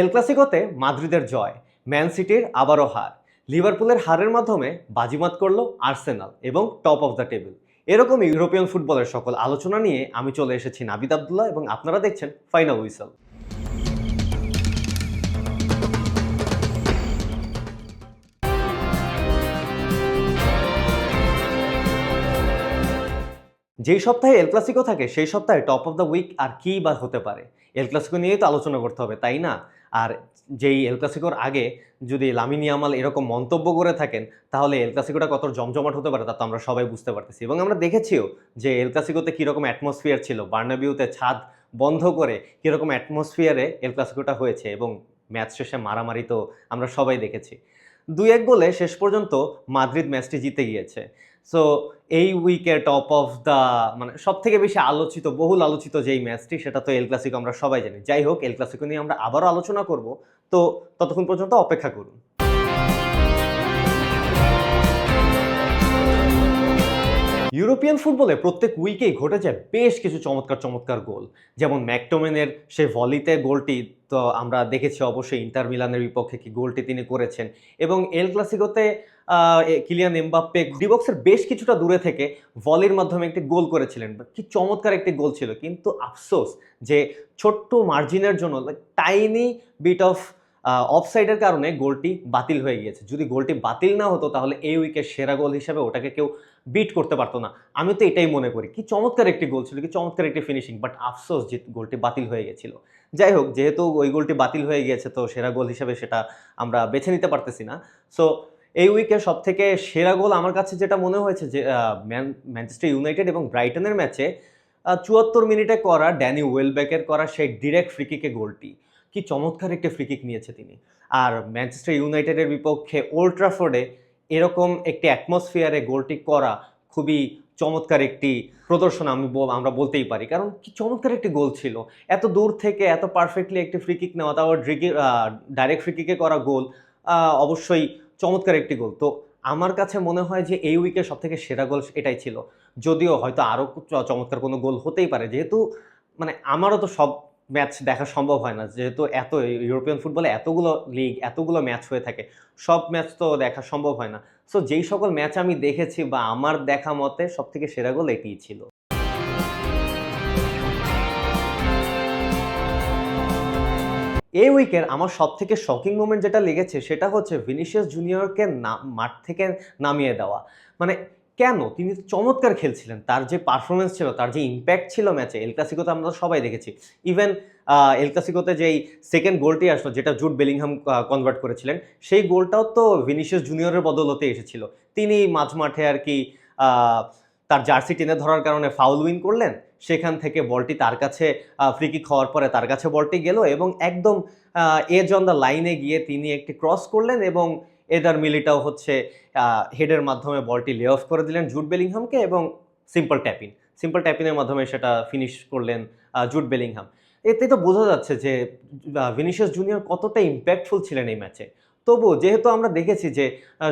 এল ক্লাসিকোতে মাদ্রিদের জয়, ম্যান সিটির আবারও হার। লিভারপুলের হারের মাধ্যমে বাজিমাত করল আর্সেনাল এবং টপ অফ দ্য টেবিল। এরকম ইউরোপিয়ান ফুটবলের সকল আলোচনা নিয়ে আমি চলে এসেছি নাবিদ আবদুল্লাহ এবং আপনারা দেখছেন ফাইনাল উইসেল যেই সপ্তাহে এল ক্লাসিকো থাকে, সেই সপ্তাহে টপ অফ দ্য উইক আর কী বা হতে পারে? এল ক্লাসিকো নিয়েই তো আলোচনা করতে হবে, তাই না? আর যেই এল ক্লাসিকোর আগে যদি লামিনী আমাল এরকম মন্তব্য করে থাকেন, তাহলে এল ক্লাসিকোটা কত জমজমাট হতে পারে তা তো আমরা সবাই বুঝতে পারতেছি। এবং আমরা দেখেছিও যে এল ক্লাসিকোতে কীরকম অ্যাটমসফিয়ার ছিল বার্নাবিউতে ছাদ বন্ধ করে কীরকম অ্যাটমসফিয়ারে এল ক্লাসিকোটা হয়েছে এবং ম্যাচ শেষে মারামারি তো আমরা সবাই দেখেছি। দুই এক গোলে শেষ পর্যন্ত মাদ্রিদ ম্যাচটি জিতে গিয়েছে। সো এই উইকের টপ অফ দ্য মানে সব থেকে বেশি আলোচিত, বহুল আলোচিত যেই ম্যাচটি সেটা তো এল ক্লাসিকো আমরা সবাই জানি। যাই হোক এল ক্লাসিকো নিয়ে আমরা আবারও আলোচনা করব। তো ততক্ষণ পর্যন্ত অপেক্ষা করুন। ইউরোপিয়ান ফুটবলে প্রত্যেক উইকেই ঘটে যায় বেশ কিছু চমৎকার চমৎকার গোল। যেমন ম্যাকটোমেনের সেই ভলিতে গোলটি, তো আমরা দেখেছি অবশ্যই ইন্টার মিলানের বিপক্ষে কি গোলটি তিনি করেছেন। এবং এল ক্লাসিকোতে কিলিয়ান এমবাপ্পে ডিবক্সের বেশ কিছুটা দূরে থেকে ভলির মাধ্যমে একটি গোল করেছিলেন। কি চমৎকার একটি গোল ছিল। কিন্তু আফসোস যে ছোট্ট মার্জিনের জন্য টাইনি বিট অফ অফসাইডের কারণে গোলটি বাতিল হয়ে গিয়েছে। যদি গোলটি বাতিল না হতো, তাহলে এই উইকের সেরা গোল হিসেবে ওটাকে কেউ বিট করতে পারতো না। আমি তো এটাই মনে করি। কি চমৎকার একটি গোল ছিল, কি চমৎকার একটি ফিনিশিং বাট আফসোস যে গোলটি বাতিল হয়ে গেছিল যাই হোক, যেহেতু ওই গোলটি বাতিল হয়ে গিয়েছে, তো সেরা গোল হিসেবে সেটা আমরা বেছে নিতে পারতেছি না। সো এই উইকের সব থেকে সেরা গোল আমার কাছে যেটা মনে হয়েছে যে ম্যান ম্যানচেস্টার ইউনাইটেড এবং ব্রাইটনের ম্যাচে চুয়াত্তর মিনিটে করা ড্যানি ওয়েলব্যাকের করা সেই ডিরেক্ট ফ্রিকিকে গোলটি। কি চমৎকার একটি ফ্রিকিক নিয়েছে তিনি। আর ম্যানচেস্টার ইউনাইটেডের বিপক্ষে ওল্ড ট্রাফোর্ডে এরকম একটি অ্যাটমসফিয়ারে গোলটি করা খুবই চমৎকার একটি প্রদর্শন আমি আমরা বলতেই পারি। কারণ কি চমৎকার একটি গোল ছিল। এত দূর থেকে এত পারফেক্টলি একটি ফ্রি কিক নেওয়া, তাও ড্রিকি ডাইরেক্ট ফ্রি কিকে করা গোল অবশ্যই চমৎকার একটি গোল তো আমার কাছে মনে হয় যে এই উইকের সব থেকে সেরা গোল এটাই ছিল। যদিও হয়তো আরও চমৎকার কোনো গোল হতেই পারে। যেহেতু মানে আমারও তো সব ম্যাচ দেখা সম্ভব হয় না। যেহেতু এত ইউরোপিয়ান ফুটবলে এতগুলো লিগ এতগুলো ম্যাচ হয়ে থাকে, সব ম্যাচ তো দেখা সম্ভব হয় না। সো যেই সকল ম্যাচ আমি দেখেছি বা আমার দেখা মতে সব থেকে সেরা গোল এটিই ছিল। এই উইকের আমার সব থেকে শকিং মোমেন্ট যেটা লেগেছে, সেটা হচ্ছে ভিনিসিয়াস জুনিয়রকে মাঠ থেকে নামিয়ে দেওয়া। মানে কেন? তিনি চমৎকার খেলছিলেন। তার যে পারফরমেন্স ছিল, তার যে ইম্প্যাক্ট ছিল ম্যাচে এল ক্লাসিকোতে আমরা সবাই দেখেছি। ইভেন এল ক্লাসিকোতে যেই সেকেন্ড গোলটি আসলো, যেটা জুট বেলিংহাম কনভার্ট করেছিলেন, সেই গোলটাও তো ভিনিসিয়াস জুনিয়রের বদলতে এসেছিল। তিনি মাঝ মাঠে আর কি তার জার্সি টেনে ধরার কারণে ফাউল উইন করলেন। সেখান থেকে বলটি তার কাছে ফ্রি কিক হওয়ার পরে তার কাছে বলটি গেল এবং একদম এজ অন দ্য লাইনে গিয়ে তিনি একটি ক্রস করলেন এবং এদার মিলিটাও হচ্ছে হেডের মাধ্যমে বলটি লে অফ করে দিলেন জুট বেলিংহামকে এবং সিম্পল ট্যাপিং সিম্পল ট্যাপিংয়ের মাধ্যমে সেটা ফিনিশ করলেন জুট বেলিংহাম। এতে তো বোঝা যাচ্ছে যে ভিনিসিয়াস জুনিয়র কতটা ইম্প্যাক্টফুল ছিলেন এই ম্যাচে তবু যেহেতু আমরা দেখেছি যে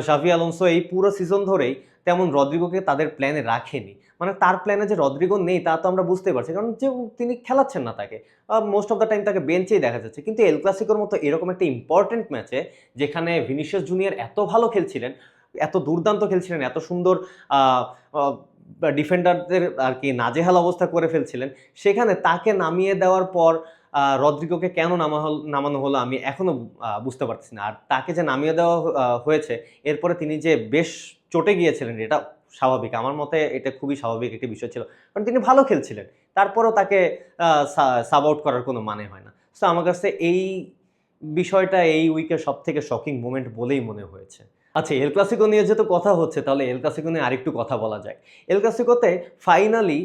শাভি আলোনসো এই পুরো সিজন ধরেই তেমন রদ্রিগোকে তাদের প্ল্যানে রাখেনি। মানে তার প্ল্যানে যে রদ্রিগো নেই, তা তো আমরা বুঝতে পারছি। কারণ যে তিনি খেলাচ্ছেন না তাকে। মোস্ট অফ দ্য টাইম তাকে বেঞ্চেই দেখা যাচ্ছে। কিন্তু এল ক্লাসিকোর মতো এরকম একটা ইম্পর্টেন্ট ম্যাচে যেখানে ভিনিসিয়াস জুনিয়র এত ভালো খেলছিলেন, এত দুর্দান্ত খেলছিলেন, এত সুন্দর ডিফেন্ডারদের আর কি নাজেহাল অবস্থা করে ফেলছিলেন, সেখানে তাকে নামিয়ে দেওয়ার পর রদ্রিগোকে কেন নামা হল- নামানো হলো আমি এখনও বুঝতে পারছি না। আর তাকে যে নামিয়ে দেওয়া হয়েছে, এরপরে তিনি যে বেশ চটে গিয়েছিলেন, এটা স্বাভাবিক। আমার মতে এটা খুবই স্বাভাবিক একটি বিষয় ছিল। কারণ তিনি ভালো খেলছিলেন। তারপরও তাকে সাব আউট করার কোনো মানে হয় না। সো আমার কাছে এই বিষয়টা এই উইকের সব থেকে শকিং মোমেন্ট বলেই মনে হয়েছে। আচ্ছা এল ক্লাসিকো নিয়ে যেহেতু কথা হচ্ছে, তাহলে এল ক্লাসিকো নিয়ে আরেকটু কথা বলা যায় এল ক্লাসিকোতে ফাইনালি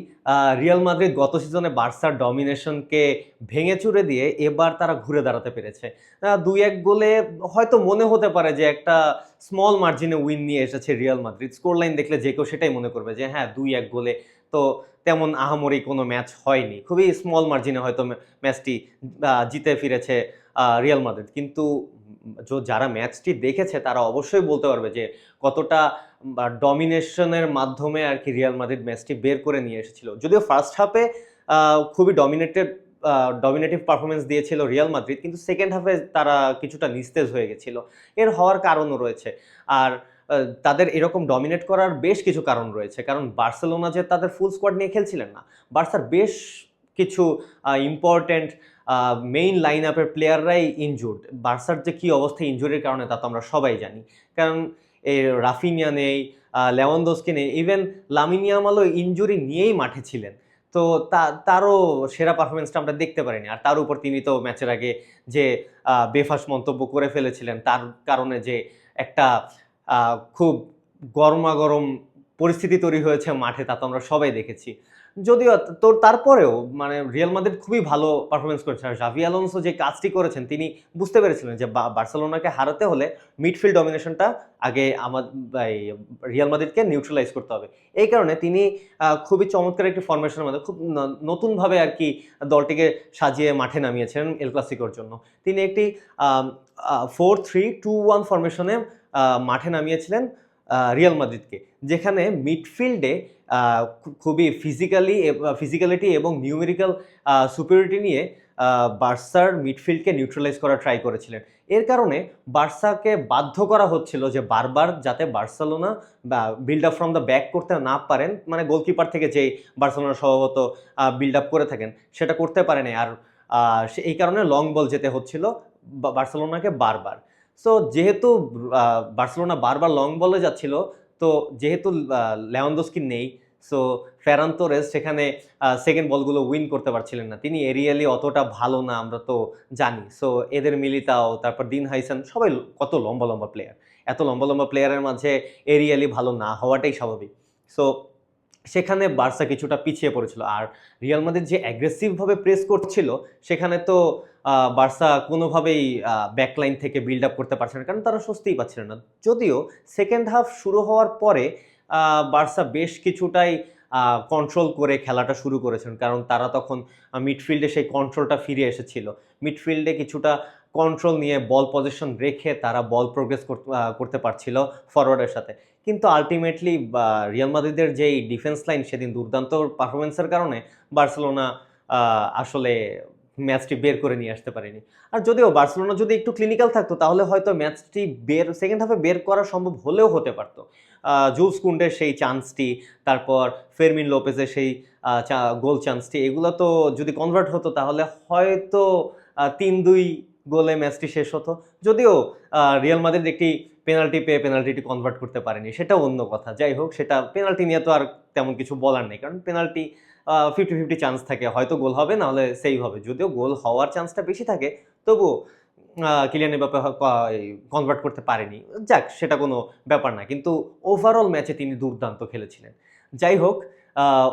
রিয়াল মাদ্রিদ গত সিজনে বার্সার ডমিনেশনকে ভেঙে চুরে দিয়ে এবার তারা ঘুরে দাঁড়াতে পেরেছে। দুই এক গোলে হয়তো মনে হতে পারে যে একটা স্মল মার্জিনে উইন নিয়ে এসেছে রিয়াল মাদ্রিদ স্কোর লাইন দেখলে যে কেউ সেটাই মনে করবে যে হ্যাঁ দুই এক গোলে তো তেমন আহামরি কোনো ম্যাচ হয়নি। খুবই স্মল মার্জিনে হয়তো ম্যাচটি জিতে ফিরেছে রিয়াল মাদ্রিদ কিন্তু যারা ম্যাচটি দেখেছে, তারা অবশ্যই বলতে পারবে যে, কতটা ডমিনেশনের মাধ্যমে আর কি রিয়াল মাদ্রিদ ম্যাচটি বের করে নিয়ে এসেছিল। যদিও ফার্স্ট হাফে খুবই ডমিনেটেড ডমিনেটিভ পারফরমেন্স দিয়েছিল রিয়াল মাদ্রিদ কিন্তু সেকেন্ড হাফে তারা কিছুটা নিস্তেজ হয়ে গেছিল। এর হওয়ার কারণও রয়েছে। আর তাদের এরকম ডমিনেট করার বেশ কিছু কারণ রয়েছে। কারণ বার্সেলোনা যে তাদের ফুল স্কোয়াড নিয়ে খেলছিলেন না, বার্সার বেশ কিছু ইম্পর্ট্যান্ট মেইন লাইন আপের প্লেয়াররাই ইনজুর্ড বার্সার যে কী অবস্থা ইনজুরির কারণে তা তো আমরা সবাই জানি। কারণ এই রাফিনিয়া নেই লেওয়ান্দোসকে নেই ইভেন লামিনিয়ামালও ইনজুরি নিয়েই মাঠে ছিলেন। তো তারও সেরা পারফরমেন্সটা আমরা দেখতে পারিনি। আর তার উপর তিনি তো ম্যাচের আগে যে বেফাস মন্তব্য করে ফেলেছিলেন, তার কারণে যে একটা খুব গরমাগরম পরিস্থিতি তৈরি হয়েছে মাঠে, তা তো আমরা সবাই দেখেছি। যদিও তোর তারপরেও মানে রিয়াল মাদ্রিদ খুবই ভালো পারফরমেন্স করেছে। আর জাভি আলোনসো যে কাজটি করেছেন, তিনি বুঝতে পেরেছিলেন যে বার্সেলোনাকে হারাতে হলে মিডফিল্ড ডমিনেশনটা আগে আমার রিয়াল মাদ্রিদকে নিউট্রালাইজ করতে হবে। এই কারণে তিনি খুবই চমৎকার একটি ফরমেশনের মধ্যে খুব নতুনভাবে আর কি দলটিকে সাজিয়ে মাঠে নামিয়েছেন এল ক্লাসিকোর জন্য। তিনি একটি ফোর থ্রি টু ওয়ান ফরমেশনে মাঠে নামিয়েছিলেন। রিয়াল মাদ্রিদকে যেখানে মিডফিল্ডে খুবই ফিজিক্যালি ফিজিক্যালিটি এবং নিউমেরিক্যাল সুপিরিয়রিটি নিয়ে বার্সার মিডফিল্ডকে নিউট্রালাইজ করার ট্রাই করেছিলেন। এর কারণে বার্সাকে বাধ্য করা হচ্ছিল যে বারবার যাতে Barcelona build up from the back করতে না পারেন মানে গোলকিপার থেকে যেই বার্সেলোনা স্বভাবত বিল্ড আপ করে থাকেন, সেটা করতে পারেনি। আর এই কারণে লং বল যেতে হচ্ছিল বার্সেলোনাকে বারবার। সো যেহেতু বার্সেলোনা বারবার লং বলে যাচ্ছিল, তো যেহেতু লেওয়ান্দোস্কি নেই সো ফেরান তোরেস সেখানে সেকেন্ড বলগুলো উইন করতে পারছিলেন না। তিনি এরিয়ালি অতটা ভালো না, আমরা তো জানি। সো এদের মিলিতাও তারপর দিন হাইসান, সবাই কত লম্বা লম্বা প্লেয়ার এত লম্বা লম্বা প্লেয়ারের মাঝে এরিয়ালি ভালো না হওয়াটাই স্বাভাবিক। সো সেখানে বার্সা কিছুটা পিছিয়ে পড়েছিল। আর রিয়াল মাদ্রিদ যে অ্যাগ্রেসিভভাবে প্রেস করছিল, সেখানে তো বার্সা কোনোভাবেই ব্যাকলাইন থেকে বিল্ড আপ করতে পারছে না, কারণ তারা স্বস্তিই পাচ্ছিল না। যদিও সেকেন্ড হাফ শুরু হওয়ার পরে বার্সা বেশ কিছুটাই কন্ট্রোল করে খেলাটা শুরু করেছেন, কারণ তারা তখন মিডফিল্ডে সেই কন্ট্রোলটা ফিরে এসেছিল। মিডফিল্ডে কিছুটা কন্ট্রোল নিয়ে বল পজিশন রেখে তারা বল প্রোগ্রেস করতে পারছিল ফরওয়ার্ডের সাথে। কিন্তু আলটিমেটলি রিয়াল মাদ্রিদের যেই ডিফেন্স লাইন সেদিন দুর্দান্ত পারফরমেন্সের কারণে বার্সেলোনা আসলে ম্যাচটি বের করে নিয়ে আসতে পারেনি। আর যদিও বার্সেলোনা যদি একটু ক্লিনিক্যাল থাকতো, তাহলে হয়তো ম্যাচটি বের সেকেন্ড হাফে বের করা সম্ভব হলেও হতে পারতো। জুলস কুন্ডের সেই চান্সটি তারপর ফেরমিন লোপেজের সেই গোল চান্সটি এগুলো তো যদি কনভার্ট হতো, তাহলে হয়তো তিন দুই গোলে ম্যাচটি শেষ হতো। যদিও রিয়াল মাদ্রিদ একটি পেনাল্টি পেয়ে পেনাল্টিটি কনভার্ট করতে পারেনি। সেটা অন্য কথা। যাই হোক, সেটা পেনাল্টি নিয়ে তো আর তেমন কিছু বলার নেই। কারণ পেনাল্টি ফিফটি ফিফটি চান্স থাকে। হয়তো গোল হবে না হলে সেই হবে। যদিও গোল হওয়ার চান্সটা বেশি থাকে তবুও কিলিয়ান এমবাপ্পে কনভার্ট করতে পারেনি। যাক, সেটা কোনো ব্যাপার না। কিন্তু ওভারঅল ম্যাচে তিনি দুর্দান্ত খেলেছিলেন। যাই হোক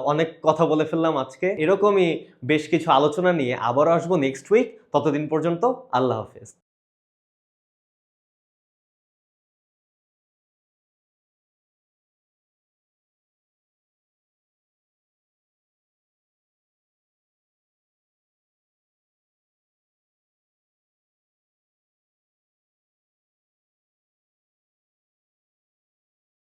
অনেক কথা বলে ফেললাম আজকে। এরকমই বেশ কিছু আলোচনা নিয়ে আবারও আসব নেক্সট উইক ততদিন পর্যন্ত আল্লাহ হাফেজ।